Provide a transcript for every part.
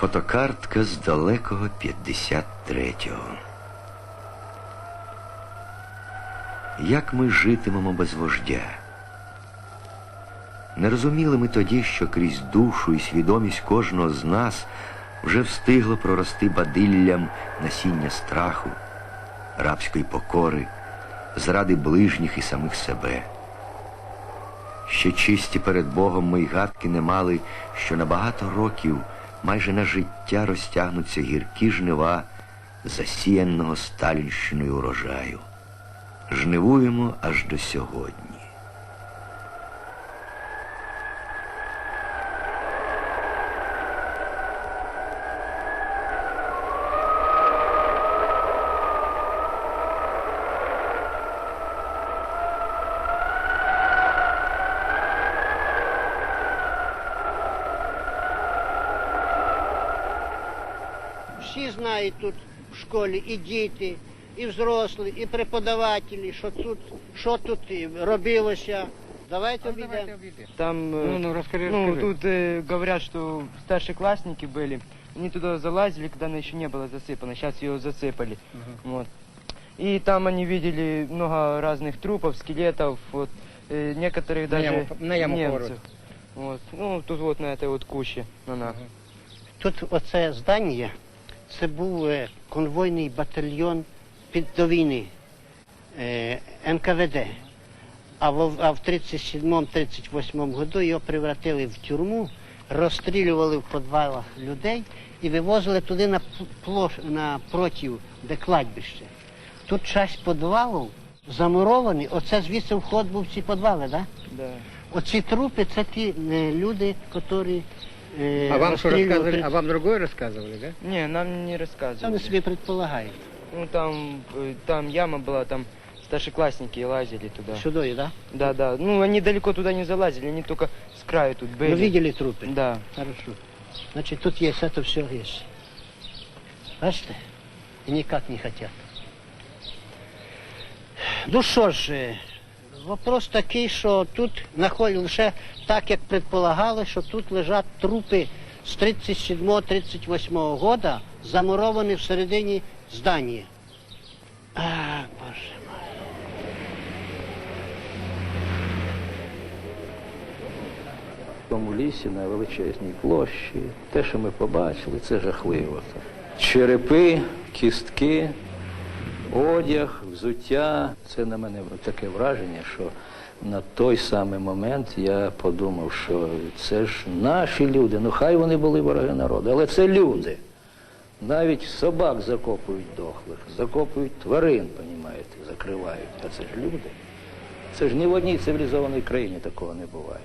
Фотокартка з далекого 53-го. Як ми житимемо без вождя? Не розуміли ми тоді, що крізь душу і свідомість кожного з нас вже встигло прорости бадиллям насіння страху, рабської покори, зради ближніх і самих себе. Ще чисті перед Богом ми й гадки не мали, що на багато років майже на життя розтягнуться гіркі жнива засіяного Сталінщиною урожаю. Жнивуємо аж до сьогодні. знають тут в школі і діти, і взрослі, і преподавателі, що тут, що тут і робилося. Давайте обійдемо. Там, э, Ну, ну, расскажи, ну, расскажи. тут э, говорят, что старшеклассники были, они туда залазили, когда она еще не была засыпана, сейчас ее засыпали. Вот. И там они видели много разных трупов, скелетов, вот, э, некоторых На даже яму- на яму немцев. поворот. Вот. Ну, тут вот на этой вот куще, на нас. Тут оце здання, це був е, конвойний батальйон під до війни е, НКВД. А в, а в 37-38 году його превратили в тюрму, розстрілювали в підвалах людей і вивозили туди на площ, на против, де кладбище. Тут часть підвалів замуровані, оце звідси вход був в ці підвали, так? Да? Да. Оці трупи це ті е, люди, які А вам что розстрілювали рассказывали? А вам другое рассказывали, да? Не, нам не Це рассказывали. вони собі предполагають. Ну, там, э, там яма была, там старшеклассники лазили туда. Сюди, да? Да, да. Ну, они далеко туда не залазили, они только с краю тут были. Ви видели трупи? Да. Хорошо. Значит, тут есть, это все есть. Бачите? І ніяк не хотят. Ну що ж, е, вопрос такий, що тут лише так, як предполагали, що тут лежать трупи з 37-38 года, замуровані всередині здання. А, Боже мой. В тому лісі на величезній площі. Те, що ми побачили, це жахливо. Черепи, кістки, одяг, взуття. Це на мене таке враження, що на той самий момент я подумав, що це ж наші люди. Ну хай вони були вороги народу, але це люди. Навіть собак закопують дохлих, закопують тварин, понімаєте, закривають. А це ж люди. Це ж ні в одній цивілізованій країні такого не буває.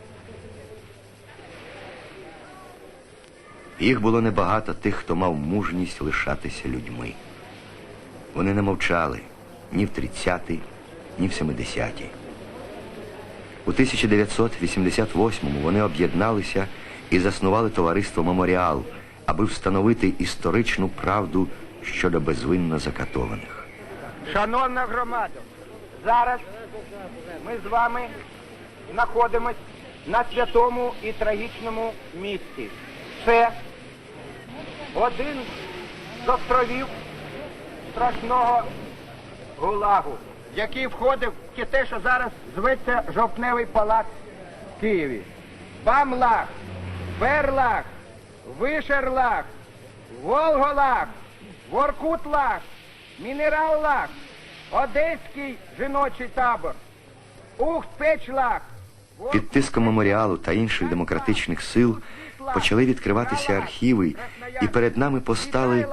Їх було небагато тих, хто мав мужність лишатися людьми. Вони не мовчали ні в 30-ті, ні в 70-ті. У 1988-му вони об'єдналися і заснували товариство Меморіал, аби встановити історичну правду щодо безвинно закатованих. Шановна громада, зараз ми з вами знаходимось на святому і трагічному місці. Це один з островів страшного гулагу, який входив в те, що зараз зветься Жовтневий палац в Києві. Бамлах, Берлах, Вишерлах, Волголах, Воркутлах, Мінераллах, Одеський жіночий табор, Ухт-Печлах, Під тиском меморіалу та інших демократичних сил почали відкриватися архіви, і перед нами постали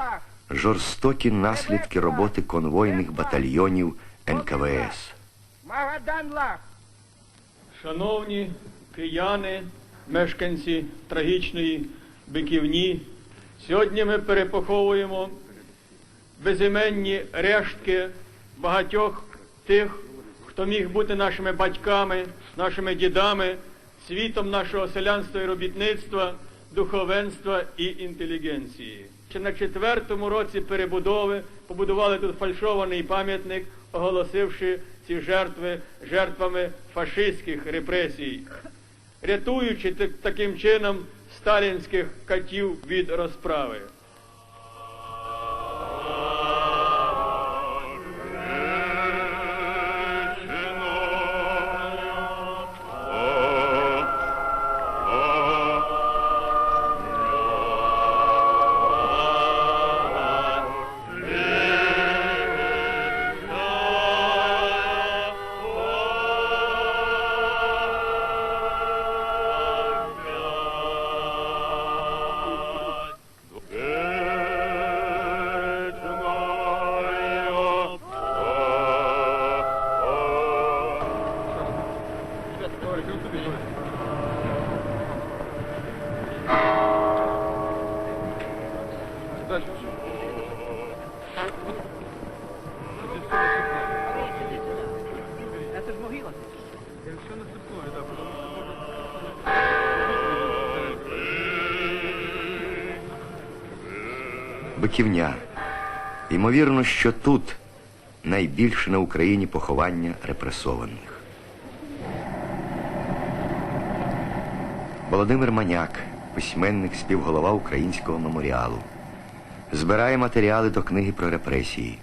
жорстокі наслідки роботи конвойних батальйонів НКВС. Шановні кияни, мешканці трагічної биківні, сьогодні ми перепоховуємо безіменні рештки багатьох тих, хто міг бути нашими батьками, нашими дідами, світом нашого селянства і робітництва, духовенства і інтелігенції. Ще на четвертому році перебудови побудували тут фальшований пам'ятник, оголосивши ці жертви жертвами фашистських репресій рятуючи таким чином сталінських катів від розправи. Биківня. Ймовірно, що тут найбільше на Україні поховання репресованих. Володимир Маняк, письменник, співголова українського меморіалу. Збирає матеріали до книги про репресії.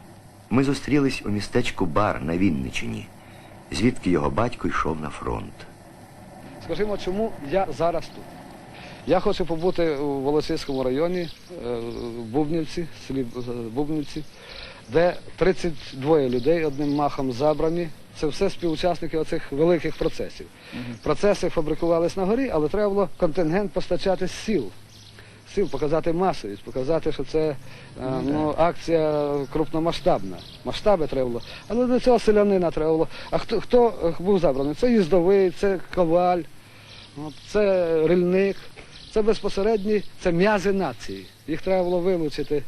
Ми зустрілись у містечку Бар на Вінничині, звідки його батько йшов на фронт. Скажімо, чому я зараз тут? Я хочу побути у Волосівському районі, е, в Бубнівці, селі е, Бубнівці, де 32 людей одним махом забрані. Це все співучасники оцих великих процесів. Процеси фабрикувались на горі, але треба було контингент постачати з сіл. З Сіл показати масовість, показати, що це е, ну, акція крупномасштабна. Масштаби треба було. Але до цього селянина треба було. А хто, хто е, був забраний? Це їздовий, це коваль, це рильник, це безпосередні, це м'язи нації. Їх треба було вилучити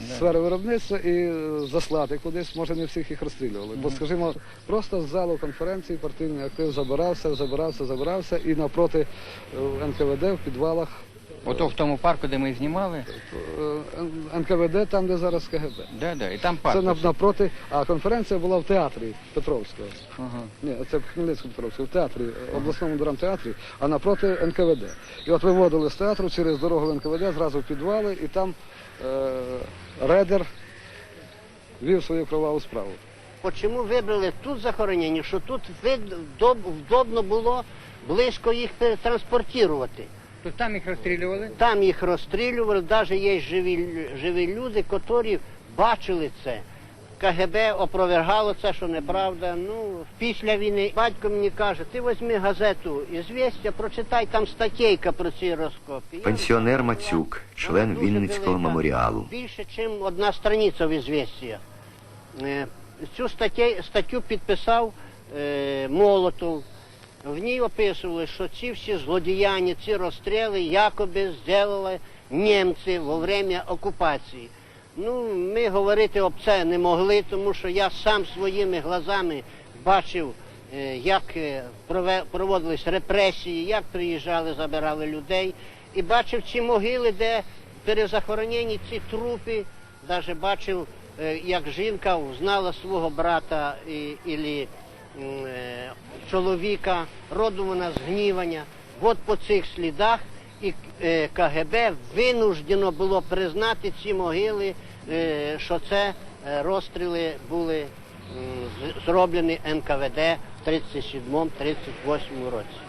з сфери виробництва і заслати кудись, може не всіх їх розстрілювали. Бо, скажімо, просто з залу конференції партійний актив забирався, забирався, забирався і навпроти е, НКВД в підвалах Ото в тому парку, де ми знімали, е, НКВД, там, де зараз КГБ. да, да, і там Це парк. нав- навпроти, а конференція була в театрі Петровського. Ага. Ні, це в Хмельницькому Петровському, в театрі, обласному драмтеатрі, а напроти НКВД. І от виводили з театру через дорогу в НКВД, зразу в підвали, і там е, редер вів свою кроваву справу. Чому вибрали тут захоронення, що тут вид- вдоб- вдобно було близько їх перетранспортувати. То там їх розстрілювали. Там їх розстрілювали, навіть є живі, живі люди, які бачили це. КГБ опровергало це, що неправда. Ну, після війни батько мені каже, ти візьми газету «Ізвістя», прочитай там статтєйка про ці розкопки. Пенсіонер Мацюк, член Вінницького меморіалу. Більше, ніж одна страниця в «Ізвістія». Е, Цю статтю, статтю підписав е, Молотов. В ній описували, що ці всі злодіяння, ці розстріли якоби зробили німці во время окупації. Ну, ми говорити об це не могли, тому що я сам своїми глазами бачив, е, як е, проводились репресії, як приїжджали, забирали людей. І бачив ці могили, де перезахоронені ці трупи, навіть бачив, е, як жінка взнала свого брата і, е, чоловіка, родом вона з гнівання. От по цих слідах і е, КГБ винуждено було признати ці могили, е, що це е, розстріли були зроблені НКВД в 37-38 році.